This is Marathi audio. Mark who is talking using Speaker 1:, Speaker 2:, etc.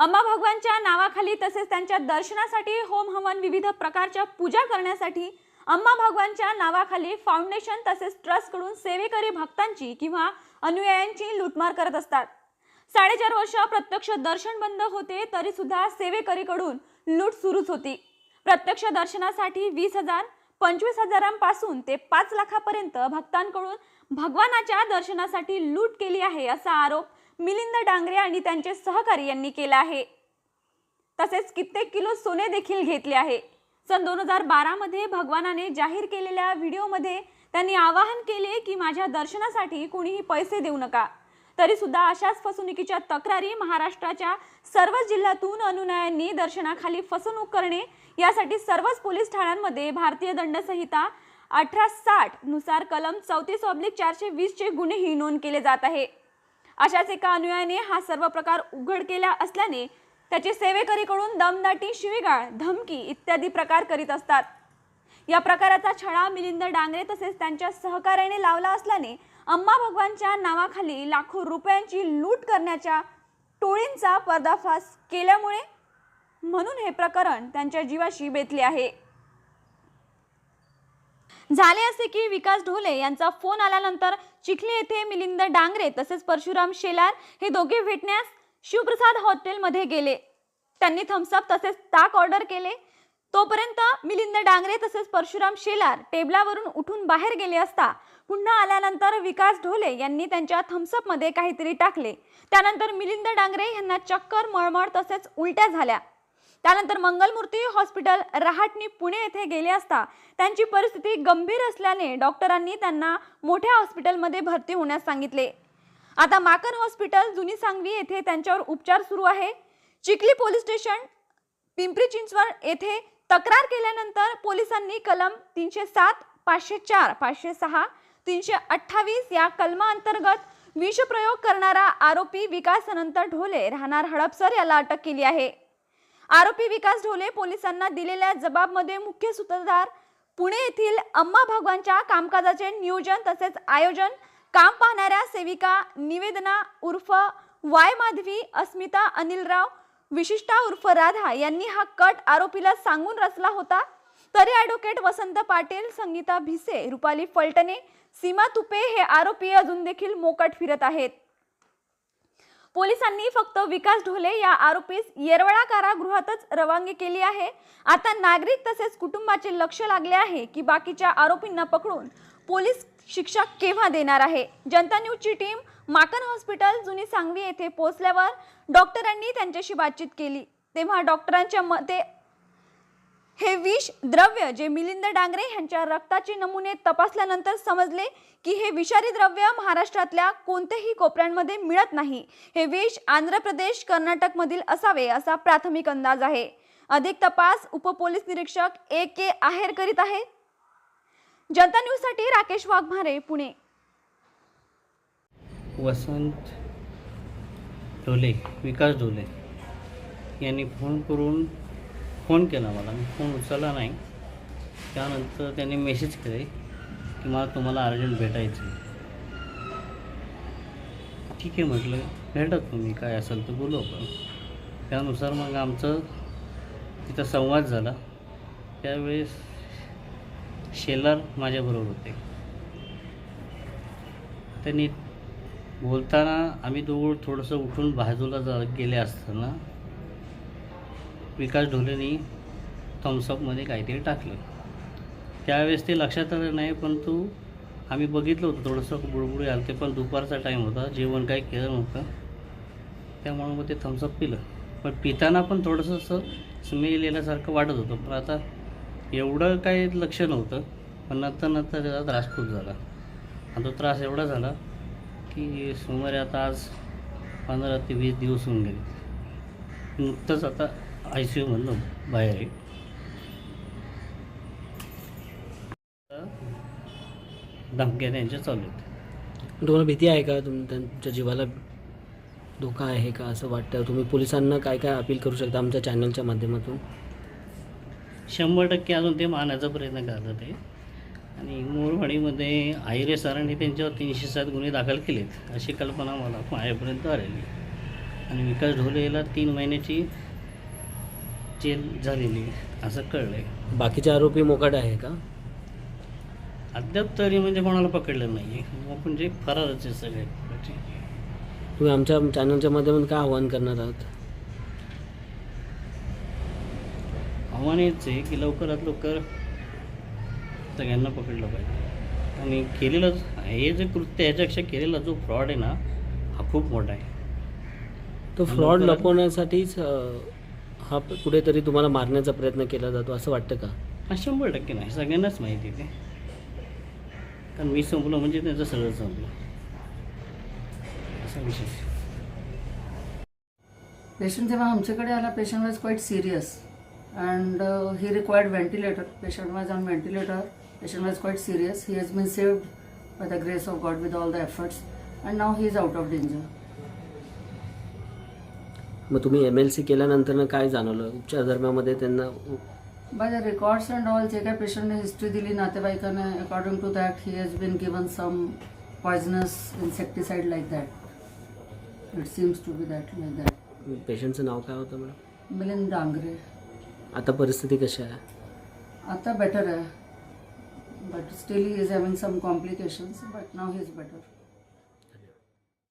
Speaker 1: अंबा भगवानच्या नावाखाली तसेच त्यांच्या दर्शनासाठी होम हवन विविध प्रकारच्या पूजा करण्यासाठी अम्मा भगवानच्या नावाखाली फाउंडेशन तसेच ट्रस्टकडून सेवेकरी भक्तांची किंवा अनुयायांची लूटमार करत असतात. साडेचार वर्ष प्रत्यक्ष दर्शन बंद होते तरी सुद्धा सेवेकरीकडून लूट सुरूच होती. प्रत्यक्ष दर्शनासाठी वीस हजार पंचवीस हजारांपासून ते पाच लाखापर्यंत भक्तांकडून भगवानाच्या दर्शनासाठी लूट केली आहे असा आरोप मिलिंद डांगरे आणि त्यांचे सहकारी यांनी केला आहे. तसेच कित्येक किलो सोने देखील घेतले आहे. सन दोन हजार बारामध्ये भगवानाने जाहीर केलेल्या व्हिडिओमध्ये त्यांनी आवाहन केले की माझ्या दर्शनासाठी कोणीही पैसे देऊ नका. तरी सुद्धा अशाच फसवणुकीच्या तक्रारी महाराष्ट्राच्या सर्वच जिल्ह्यातून अनुनयांनी दर्शनाखाली फसवणूक करणे यासाठी सर्वच पोलीस ठाण्यांमध्ये भारतीय दंड संहिता अठरा साठनुसार कलम चौतीस ऑब्लिक चारशे वीसचे गुन्हेही नोंद केले जात आहे. अशाच एका अनुयायाने हा सर्व प्रकार उघड केला असल्याने त्याचे सेवेकरीकडून दमदाटी शिवीगाळ धमकी इत्यादी प्रकार करीत असतात. या प्रकाराचा छडा मिलिंद डांगरे तसेच त्यांच्या सहकार्याने लावला असल्याने अम्मा भगवानच्या नावाखाली लाखो रुपयांची लूट करण्याच्या टोळींचा पर्दाफाश केल्यामुळे म्हणून हे प्रकरण त्यांच्या जीवाशी बेतले आहे. झाले असे की विकास ढोले यांचा फोन आल्यानंतर चिखली येथे मिलिंद डांगरे तसेच परशुराम शेलार हे दोघे भेटण्यास शिवप्रसाद हॉटेलमध्ये गेले. त्यांनी थम्सअप तसेच ताक ऑर्डर केले. तोपर्यंत मिलिंद डांगरे तसेच परशुराम शेलार टेबलावरून उठून बाहेर गेले असता पुन्हा आल्यानंतर विकास ढोले यांनी त्यांच्या थम्सअपमध्ये काहीतरी टाकले. त्यानंतर मिलिंद डांगरे यांना चक्कर मळमळ तसेच उलट्या झाल्या. त्यानंतर मंगलमूर्ती हॉस्पिटल रहाटणी पुणे येथे गेले असता त्यांची परिस्थिती गंभीर असल्याने डॉक्टरांनी त्यांना मोठ्या हॉस्पिटलमध्ये भरती होण्यास सांगितले. आता माकन हॉस्पिटल जुनी सांगवी येथे त्यांच्यावर उपचार सुरू आहे. चिखली पोलीस स्टेशन पिंपरी चिंचवड येथे तक्रार केल्यानंतर पोलिसांनी कलम तीनशे सात पाचशे चार पाचशे सहा तीनशे अठ्ठावीस या कलमाअंतर्गत विषप्रयोग करणारा आरोपी विकास अनंत ढोले राहणार हडपसर याला अटक केली आहे. आरोपी विकास ढोले पोलिसांना दिलेल्या जबाबमध्ये मुख्य सूत्रधार पुणे येथील अम्मा भगवानच्या कामकाजाचे नियोजन तसेच आयोजन काम पाहणाऱ्या सेविका निवेदना उर्फ वाय माधवी अस्मिता अनिलराव विशिष्टा उर्फ राधा यांनी हा कट आरोपीला सांगून रचला होता. तरी ॲडव्होकेट वसंत पाटील संगीता भिसे रुपाली फलटणे सीमा तुपे हे आरोपी अजून देखील मोकट फिरत आहेत. पोलिसांनी फक्त विकास ढोले या आरोपीस येरवडा कारागृहातच रवानगी केली आहे. आता नागरिक तसेच कुटुंबाचे लक्ष लागले आहे की बाकीच्या आरोपींना पकडून पोलीस शिक्षा केव्हा देणार आहे? जनता न्यूजची टीम माकन हॉस्पिटल जुनी सांगवी येथे पोहोचल्यावर डॉक्टरांनी त्यांच्याशी बातचीत केली. तेव्हा डॉक्टरांच्या मते हे विष द्रव्य जे मिलिंद डांगरे यांच्या रक्ताचे नमुने तपासल्यानंतर समजले की हे विषारी द्रव्य महाराष्ट्रातल्या कोणत्याही कोपऱ्यांमध्ये मिळत नाही. हे विष आंध्र प्रदेश कर्नाटकमधील असावे असा प्राथमिक अंदाज आहे. अधिक तपास उपपोलीस निरीक्षक ए के आहेर करीत आहे जनता न्यूजसाठी राकेश वाघमारे पुणे.
Speaker 2: वसंत ढोले विकास ढोले यांनी फोन करून फोन केला मला. मी फोन उचलला नाही. त्यानंतर त्यांनी मेसेज केले की मला तुम्हाला अर्जंट भेटायचं ठीक आहे म्हटलं. भेटा तुम्ही. काय असेल तर बोलू आपण. त्यानुसार मग आमचं तिथं संवाद झाला. त्यावेळेस शेलार माझ्याबरोबर होते. त्यांनी बोलताना आम्ही दोघं थोडंसं उठून बाजूला जा गेले असताना विकास ढोलेनी थम्सअपमध्ये काहीतरी टाकलं. त्यावेळेस ते लक्षात आलं नाही परंतु आम्ही बघितलं होतं थोडंसं बुडबुडी आलं ते पण दुपारचा टाईम होता जेवण काही केलं नव्हतं. त्यामुळं मग ते थम्सअप पिलं. पण पिताना पण थोडंसं असं स्मेल येण्यासारखं वाटत होतं पण आता एवढं काही लक्ष नव्हतं पण नंतर नंतर त्याचा त्रास खूप झाला. आणि तो त्रास एवढा झाला की सुमारे आता आज पंधरा ते वीस दिवस होऊन गेले. नुकतंच आता आय सी यूमधनं बाहेर आहे. धमक्या त्यांच्या चालू आहेत.
Speaker 3: तुम्हाला भीती आहे का? तुम त्यांच्या जीवाला धोका आहे का? असं वाटतं. तुम्ही पोलिसांना काय काय अपील करू शकता आमच्या चॅनलच्या माध्यमातून?
Speaker 2: शंभर टक्के अजून ते मारण्याचा प्रयत्न करतात आहे आणि मोरवाडीमध्ये आहिरे सरांनी त्यांच्यावर तीनशे सात गुन्हे दाखल केलेत अशी कल्पना मला माझ्यापर्यंत आलेली. आणि विकास ढोलेला तीन महिन्याची जेल झालेली असं कळलं आहे
Speaker 3: बाकीचे आरोपी मोकाट आहे का?
Speaker 2: अद्याप तरी म्हणजे कोणाला पकडलं नाही आहे म्हणजे फरारच आहे सगळे.
Speaker 3: तुम्ही आमच्या चॅनलच्या माध्यमातून काय आव्हान करणार आहात?
Speaker 2: आव्हान हेच आहे की लवकरात लवकर सगळ्यांना पकडलं पाहिजे. आणि केलेलं हे जे कृत्य ह्याच्यापेक्षा केलेला जो फ्रॉड आहे ना हा खूप मोठा आहे.
Speaker 3: तो फ्रॉड लपवण्यासाठीच अं, हा कुठेतरी तुम्हाला मारण्याचा प्रयत्न केला जातो असं वाटतं का?
Speaker 2: हा शंभर टक्के नाही. सगळ्यांनाच माहिती आहे ते. कारण मी संपलो म्हणजे त्यांचं सगळं संपलं. असा विषय.
Speaker 4: पेशंट जेव्हा आमच्याकडे आला patient was quite serious and he required ventilator patient was on ventilator patient was quite serious he has been saved by the grace of God with all the efforts and now he is out of danger
Speaker 3: मग तुम्ही एम एल सी केल्यानंतर काय जाणवलं? उपचार दरम्यानमध्ये त्यांना
Speaker 4: द रेकॉर्ड्स अँड ऑल जे काय पेशंटने हिस्ट्री दिली नातेवाईकांना according to that he has been given some poisonous insecticide like that it seems to be that like that
Speaker 3: पेशंटचं नाव काय होतं मॅडम?
Speaker 4: मिलिंद डांगरे
Speaker 3: आता परिस्थिती कशी आहे?
Speaker 4: आता बेटर आहे. But still he is having some complications but now he is better